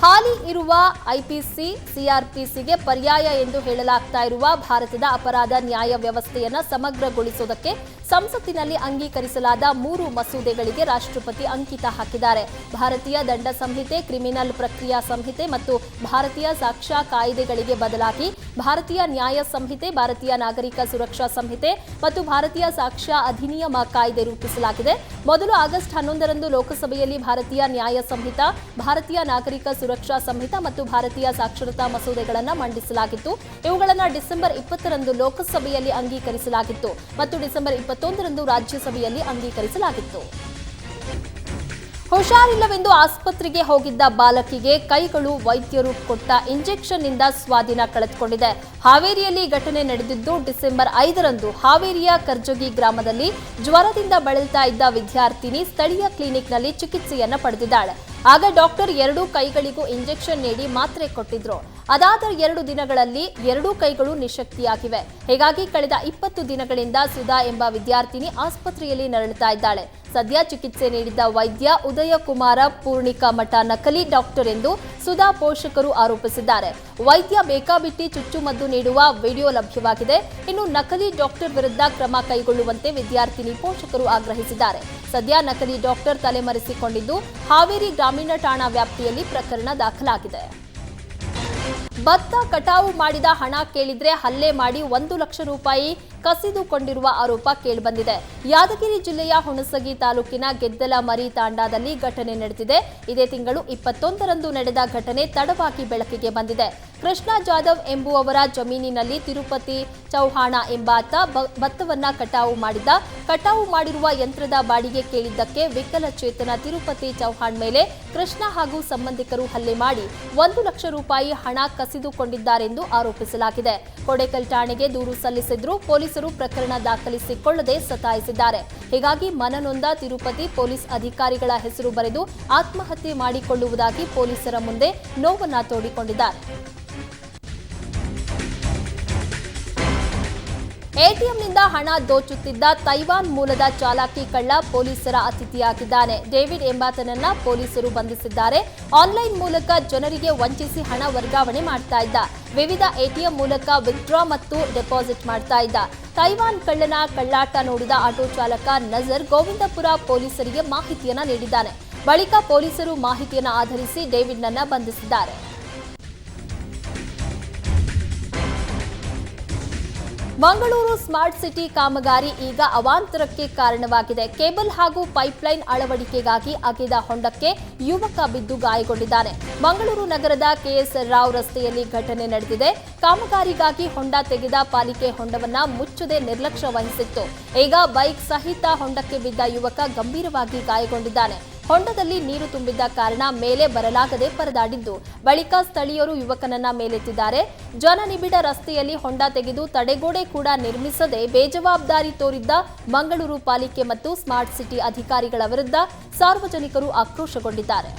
ಹಾಲಿ ಇರುವ ಐಪಿಸಿ ಸಿಆರ್ಪಿಸಿಗೆ ಪರ್ಯಾಯ ಎಂದು ಹೇಳಲಾಗ್ತಾ ಇರುವ ಭಾರತದ ಅಪರಾಧ ನ್ಯಾಯ ವ್ಯವಸ್ಥೆಯನ್ನು ಸಮಗ್ರಗೊಳಿಸುವುದಕ್ಕೆ ಸಂಸತ್ತಿನಲ್ಲಿ ಅಂಗೀಕರಿಸಲಾದ ಮೂರು ಮಸೂದೆಗಳಿಗೆ ರಾಷ್ಟ್ರಪತಿ ಅಂಕಿತ ಹಾಕಿದ್ದಾರೆ. ಭಾರತೀಯ ದಂಡ ಸಂಹಿತೆ, ಕ್ರಿಮಿನಲ್ ಪ್ರಕ್ರಿಯಾ ಸಂಹಿತೆ ಮತ್ತು ಭಾರತೀಯ ಸಾಕ್ಷ್ಯ ಕಾಯ್ದೆಗಳಿಗೆ ಬದಲಾಗಿ ಭಾರತೀಯ ನ್ಯಾಯ ಸಂಹಿತೆ, ಭಾರತೀಯ ನಾಗರಿಕ ಸುರಕ್ಷಾ ಸಂಹಿತೆ ಮತ್ತು ಭಾರತೀಯ ಸಾಕ್ಷ್ಯ ಅಧಿನಿಯಮ ಕಾಯ್ದೆ ರೂಪಿಸಲಾಗಿದೆ. ಮೊದಲು ಆಗಸ್ಟ್ ಹನ್ನೊಂದರಂದು ಲೋಕಸಭೆಯಲ್ಲಿ ಭಾರತೀಯ ನ್ಯಾಯ ಸಂಹಿತ, ಭಾರತೀಯ ನಾಗರಿಕ ಸುರಕ್ಷಾ ಸಂಹಿತ ಮತ್ತು ಭಾರತೀಯ ಸಾಕ್ಷರತಾ ಮಸೂದೆಗಳನ್ನು ಮಂಡಿಸಲಾಗಿತ್ತು. ಇವುಗಳನ್ನು ಡಿಸೆಂಬರ್ ಇಪ್ಪತ್ತರಂದು ಲೋಕಸಭೆಯಲ್ಲಿ ಅಂಗೀಕರಿಸಲಾಗಿತ್ತು. ಮತ್ತು ಡಿಸೆಂಬರ್ ಇಪ್ಪತ್ತೊಂದರಂದು ರಾಜ್ಯಸಭೆಯಲ್ಲಿ ಅಂಗೀಕರಿಸಲಾಗಿತ್ತು. ಹುಷಾರಿಲ್ಲವೆಂದು ಆಸ್ಪತ್ರೆಗೆ ಹೋಗಿದ್ದ ಬಾಲಕಿಗೆ ಕೈಗಳು ವೈದ್ಯರು ಕೊಟ್ಟ ಇಂಜೆಕ್ಷನ್ನಿಂದ ಸ್ವಾಧೀನ ಕಳೆದುಕೊಂಡಿದೆ. ಹಾವೇರಿಯಲ್ಲಿ ಘಟನೆ ನಡೆದಿದ್ದು ಡಿಸೆಂಬರ್ ಐದರಂದು ಹಾವೇರಿಯ ಕರ್ಜಗಿ ಗ್ರಾಮದಲ್ಲಿ ಜ್ವರದಿಂದ ಬಳಲ್ತಾ ಇದ್ದ ವಿದ್ಯಾರ್ಥಿನಿ ಸ್ಥಳೀಯ ಕ್ಲಿನಿಕ್ನಲ್ಲಿ ಚಿಕಿತ್ಸೆಯನ್ನು ಪಡೆದಿದ್ದಾಳೆ. ಆಗ ಡಾಕ್ಟರ್ ಎರಡೂ ಕೈಗಳಿಗೂ ಇಂಜೆಕ್ಷನ್ ನೀಡಿ ಮಾತ್ರೆ ಕೊಟ್ಟಿದ್ರು. ಅದಾದ ಎರಡು ದಿನಗಳಲ್ಲಿ ಎರಡೂ ಕೈಗಳು ನಿಶಕ್ತಿಯಾಗಿವೆ. ಹೀಗಾಗಿ ಕಳೆದ ಇಪ್ಪತ್ತು ದಿನಗಳಿಂದ ಸುಧಾ ಎಂಬ ವಿದ್ಯಾರ್ಥಿನಿ ಆಸ್ಪತ್ರೆಯಲ್ಲಿ ನರಳುತ್ತಾ ಇದ್ದಾಳೆ. ಸದ್ಯ ಚಿಕಿತ್ಸೆ ನೀಡಿದ್ದ ವೈದ್ಯ ಉದಯ ಕುಮಾರ ಪೂರ್ಣಿಕಾ ಮಠ ನಕಲಿ ಡಾಕ್ಟರ್ ಎಂದು ಸುಧಾ ಪೋಷಕರು ಆರೋಪಿಸಿದ್ದಾರೆ. ವೈದ್ಯ ಬೇಕಾಬಿಟ್ಟಿ ಚುಚ್ಚುಮದ್ದು ನೀಡುವ ವಿಡಿಯೋ ಲಭ್ಯವಾಗಿದೆ. ಇನ್ನು ನಕಲಿ ಡಾಕ್ಟರ್ ವಿರುದ್ಧ ಕ್ರಮ ಕೈಗೊಳ್ಳುವಂತೆ ವಿದ್ಯಾರ್ಥಿನಿ ಪೋಷಕರು ಆಗ್ರಹಿಸಿದ್ದಾರೆ. ಸದ್ಯ ನಕಲಿ ಡಾಕ್ಟರ್ ತಲೆಮರೆಸಿಕೊಂಡಿದ್ದು, ಹಾವೇರಿ ಗ್ರಾಮೀಣ ಠಾಣಾ ವ್ಯಾಪ್ತಿಯಲ್ಲಿ ಪ್ರಕರಣ ದಾಖಲಾಗಿದೆ. ಭತ್ತ ಕಟಾವು ಮಾಡಿದ ಹಣ ಕೇಳಿದ್ರೆ ಹಲ್ಲೆ ಮಾಡಿ ಒಂದು ಲಕ್ಷ ರೂಪಾಯಿ ಕಸಿದುಕೊಂಡಿರುವ ಆರೋಪ ಕೇಳಿಬಂದಿದೆ. ಯಾದಗಿರಿ ಜಿಲ್ಲೆಯ ಹುಣಸಗಿ ತಾಲೂಕಿನ ಗೆದ್ದಲ ಮರಿ ತಾಂಡಾದಲ್ಲಿ ಘಟನೆ ನಡೆದಿದೆ. ಇದೇ ತಿಂಗಳು ಇಪ್ಪತ್ತೊಂದರಂದು ನಡೆದ ಘಟನೆ ತಡವಾಗಿ ಬೆಳಕಿಗೆ ಬಂದಿದೆ. ಕೃಷ್ಣ ಜಾಧವ್ ಎಂಬುವವರ ಜಮೀನಿನಲ್ಲಿ ತಿರುಪತಿ ಚೌಹಾಣ ಎಂಬಾತ ಭತ್ತವನ್ನ ಕಟಾವು ಮಾಡಿದ್ದ. ಕಟಾವು ಮಾಡಿರುವ ಯಂತ್ರದ ಬಾಡಿಗೆ ಕೇಳಿದ್ದಕ್ಕೆ ವಿಕಲಚೇತನ ತಿರುಪತಿ ಚೌಹಾಣ್ ಮೇಲೆ ಕೃಷ್ಣ ಹಾಗೂ ಸಂಬಂಧಿಕರು ಹಲ್ಲೆ ಮಾಡಿ ಒಂದು ಲಕ್ಷ ರೂಪಾಯಿ ಹಣ ಕಸಿದುಕೊಂಡಿದ್ದಾರೆಂದು ಆರೋಪಿಸಲಾಗಿದೆ. ಕೊಡೇಕಲ್ ಠಾಣೆಗೆ ದೂರು ಸಲ್ಲಿಸಿದ್ರು ಪೊಲೀಸರು ಪ್ರಕರಣ ದಾಖಲಿಸಿಕೊಳ್ಳದೆ ಸತಾಯಿಸಿದ್ದಾರೆ. ಹೀಗಾಗಿ ಮನನೊಂದ ತಿರುಪತಿ ಪೊಲೀಸ್ ಅಧಿಕಾರಿಗಳ ಹೆಸರು ಬರೆದು ಆತ್ಮಹತ್ಯೆ ಮಾಡಿಕೊಳ್ಳುವುದಾಗಿ ಪೊಲೀಸರ ಮುಂದೆ ನೋವನ್ನ ತೋಡಿಕೊಂಡಿದ್ದಾರೆ. ಎಟಿಎಂನಿಂದ ಹಣ ದೋಚುತ್ತಿದ್ದ ತೈವಾನ್ ಮೂಲದ ಚಾಲಾಕಿ ಕಳ್ಳ ಪೊಲೀಸರ ಅತಿಥಿಯಾಗಿದ್ದಾನೆ. ಡೇವಿಡ್ ಎಂಬಾತನನ್ನ ಪೊಲೀಸರು ಬಂಧಿಸಿದ್ದಾರೆ. ಆನ್ಲೈನ್ ಮೂಲಕ ಜನರಿಗೆ ವಂಚಿಸಿ ಹಣ ವರ್ಗಾವಣೆ ಮಾಡ್ತಾ ಇದ್ದ. ವಿವಿಧ ಎಟಿಎಂ ಮೂಲಕ ವಿತ್ಡ್ರಾ ಮತ್ತು ಡೆಪಾಸಿಟ್ ಮಾಡ್ತಾ ಇದ್ದ. ತೈವಾನ್ ಕಳ್ಳನ ಕಳ್ಳಾಟ ನೋಡಿದ ಆಟೋ ಚಾಲಕ ನಜರ್ ಗೋವಿಂದಪುರ ಪೊಲೀಸರಿಗೆ ಮಾಹಿತಿಯನ್ನ ನೀಡಿದ್ದಾನೆ. ಬಳಿಕ ಪೊಲೀಸರು ಮಾಹಿತಿಯನ್ನ ಆಧರಿಸಿ ಡೇವಿಡ್ನನ್ನ ಬಂಧಿಸಿದ್ದಾರೆ. ಮಂಗಳೂರು ಸ್ಮಾರ್ಟ್ ಸಿಟಿ ಕಾಮಗಾರಿ ಈಗ ಅವಾಂತರಕ್ಕೆ ಕಾರಣವಾಗಿದೆ. ಕೇಬಲ್ ಹಾಗೂ ಪೈಪ್ಲೈನ್ ಅಳವಡಿಕೆಗಾಗಿ ಅಗೆದ ಹೊಂಡಕ್ಕೆ ಯುವಕ ಬಿದ್ದು ಗಾಯಗೊಂಡಿದ್ದಾನೆ. ಮಂಗಳೂರು ನಗರದ ಕೆಎಸ್ ರಾವ್ ರಸ್ತೆಯಲ್ಲಿ ಘಟನೆ ನಡೆದಿದೆ. ಕಾಮಗಾರಿಗಾಗಿ ಹೊಂಡ ತೆಗೆದ ಪಾಲಿಕೆ ಹೊಂಡವನ್ನ ಮುಚ್ಚದೆ ನಿರ್ಲಕ್ಷ್ಯ ವಹಿಸಿತ್ತು. ಈಗ ಬೈಕ್ ಸಹಿತ ಹೊಂಡಕ್ಕೆ ಬಿದ್ದ ಯುವಕ ಗಂಭೀರವಾಗಿ ಗಾಯಗೊಂಡಿದ್ದಾನೆ. ಹೊಂಡದಲ್ಲಿ ನೀರು ತುಂಬಿದ್ದ ಕಾರಣ ಮೇಲೆ ಬರಲಾಗದೆ ಪರದಾಡಿದ್ದು. ಬಳಿಕ ಸ್ಥಳೀಯರು ಯುವಕನನ್ನ ಮೇಲೆತ್ತಿದ್ದಾರೆ. ಜನನಿಬಿಡ ರಸ್ತೆಯಲ್ಲಿ ಹೊಂಡ ತೆಗೆದು ತಡೆಗೋಡೆ ಕೂಡ ನಿರ್ಮಿಸದೆ ಬೇಜವಾಬ್ದಾರಿ ತೋರಿದ್ದ ಮಂಗಳೂರು ಪಾಲಿಕೆ ಮತ್ತು ಸ್ಮಾರ್ಟ್ ಸಿಟಿ ಅಧಿಕಾರಿಗಳ ವಿರುದ್ಧ ಸಾರ್ವಜನಿಕರು ಆಕ್ರೋಶಗೊಂಡಿದ್ದಾರೆ.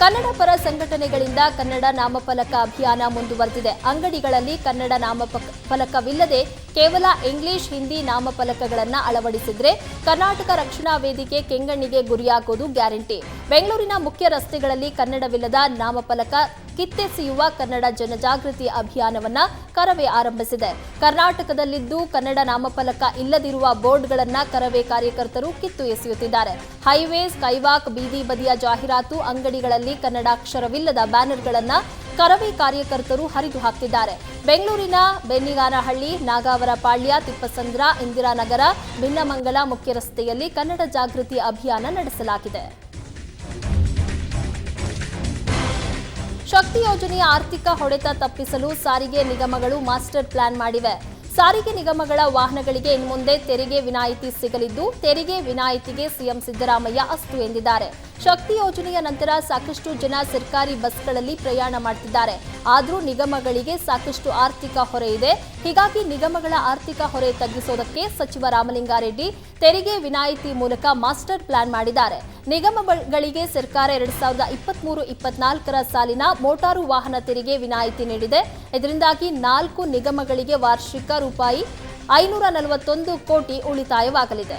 ಕನ್ನಡ ಪರ ಸಂಘಟನೆಗಳಿಂದ ಕನ್ನಡ ನಾಮಫಲಕ ಅಭಿಯಾನ ಮುಂದುವರೆದಿದೆ. ಅಂಗಡಿಗಳಲ್ಲಿ ಕನ್ನಡ ನಾಮಫಲಕವಿಲ್ಲದೆ ಫಲಕವಿಲ್ಲದೆ ಕೇವಲ ಇಂಗ್ಲಿಷ್, ಹಿಂದಿ ನಾಮಫಲಕಗಳನ್ನು ಅಳವಡಿಸಿದ್ರೆ ಕರ್ನಾಟಕ ರಕ್ಷಣಾ ವೇದಿಕೆ ಕೆಂಗಣ್ಣಿಗೆ ಗುರಿಯಾಗೋದು ಗ್ಯಾರಂಟಿ. ಬೆಂಗಳೂರಿನ ಮುಖ್ಯ ರಸ್ತೆಗಳಲ್ಲಿ ಕನ್ನಡವಿಲ್ಲದ ನಾಮಫಲಕ ಕಿತ್ತೆಸೆಯುವ ಕನ್ನಡ ಜನಜಾಗೃತಿ ಅಭಿಯಾನವನ್ನ ಕರವೇ ಆರಂಭಿಸಿದೆ. ಕರ್ನಾಟಕದಲ್ಲಿದ್ದು ಕನ್ನಡ ನಾಮಫಲಕ ಇಲ್ಲದಿರುವ ಬೋರ್ಡ್ಗಳನ್ನ ಕರವೇ ಕಾರ್ಯಕರ್ತರು ಕಿತ್ತು ಎಸೆಯುತ್ತಿದ್ದಾರೆ. ಹೈವೇಸ್ ಕೈವಾಕ್ ಬೀದಿ ಬದಿಯ ಜಾಹೀರಾತು ಅಂಗಡಿಗಳಲ್ಲಿ ಕನ್ನಡಾಕ್ಷರವಿಲ್ಲದ ಬ್ಯಾನರ್ಗಳನ್ನ ಕರವೇ ಕಾರ್ಯಕರ್ತರು ಹರಿದು ಹಾಕ್ತಿದ್ದಾರೆ. ಬೆಂಗಳೂರಿನ ಬೆನ್ನಿಗಾನಹಳ್ಳಿ ನಾಗಾವರ ಪಾಳ್ಯ ತಿಪ್ಪಸಂದ್ರ, ಇಂದಿರಾನಗರ, ಭಿನ್ನಮಂಗಲ ಮುಖ್ಯ ರಸ್ತೆಯಲ್ಲಿ ಕನ್ನಡ ಜಾಗೃತಿ ಅಭಿಯಾನ ನಡೆಸಲಾಗಿದೆ. ಶಕ್ತಿ ಯೋಜನೆಯ ಆರ್ಥಿಕ ಹೊಡೆತ ತಪ್ಪಿಸಲು ಸಾರಿಗೆ ನಿಗಮಗಳು ಮಾಸ್ಟರ್ ಪ್ಲಾನ್ ಮಾಡಿವೆ. ಸಾರಿಗೆ ನಿಗಮಗಳ ವಾಹನಗಳಿಗೆ ಇನ್ಮುಂದೆ ತೆರಿಗೆ ವಿನಾಯಿತಿ ಸಿಗಲಿದ್ದು, ತೆರಿಗೆ ವಿನಾಯಿತಿಗೆ ಸಿಎಂ ಸಿದ್ದರಾಮಯ್ಯ ಅಸ್ತು ಎಂದಿದ್ದಾರೆ. ಶಕ್ತಿ ಯೋಜನೆಯ ನಂತರ ಸಾಕಷ್ಟು ಜನ ಸರ್ಕಾರಿ ಬಸ್ಗಳಲ್ಲಿ ಪ್ರಯಾಣ ಮಾಡ್ತಿದ್ದಾರೆ. ಆದರೂ ನಿಗಮಗಳಿಗೆ ಸಾಕಷ್ಟು ಆರ್ಥಿಕ ಹೊರೆ ಇದೆ. ಹೀಗಾಗಿ ನಿಗಮಗಳ ಆರ್ಥಿಕ ಹೊರೆ ತಗ್ಗಿಸೋದಕ್ಕೆ ಸಚಿವ ರಾಮಲಿಂಗಾರೆಡ್ಡಿ ತೆರಿಗೆ ವಿನಾಯಿತಿ ಮೂಲಕ ಮಾಸ್ಟರ್ ಪ್ಲಾನ್ ಮಾಡಿದ್ದಾರೆ. ನಿಗಮಗಳಿಗೆ ಸರ್ಕಾರ ಎರಡ್ ಸಾವಿರದ ಇಪ್ಪತ್ಮೂರು ಇಪ್ಪತ್ನಾಲ್ಕರ ಸಾಲಿನ ಮೋಟಾರು ವಾಹನ ತೆರಿಗೆ ವಿನಾಯಿತಿ ನೀಡಿದೆ. ಇದರಿಂದಾಗಿ ನಾಲ್ಕು ನಿಗಮಗಳಿಗೆ ವಾರ್ಷಿಕ ರೂಪಾಯಿ ಐನೂರ ನಲವತ್ತೊಂದು ಕೋಟಿ ಉಳಿತಾಯವಾಗಲಿದೆ.